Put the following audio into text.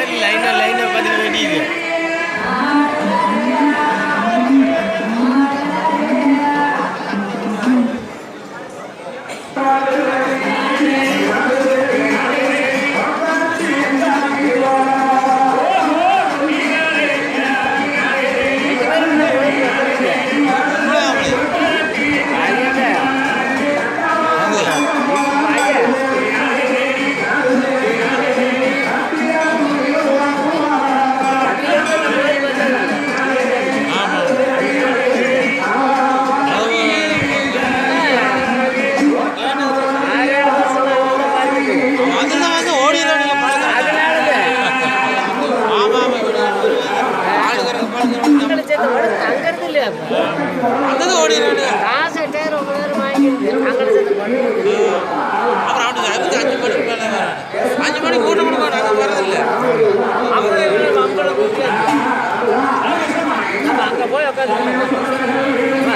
લાઈને લાઈને પછી વેડી ગયા அங்கே ஓடி அப்புறம் அப்படி அதுக்கு அஞ்சு மணிக்கு மேலே அஞ்சு மணிக்கு கூட்டம் கொடுக்க நாங்கள் வரதில்ல அங்க போய் உட்காந்து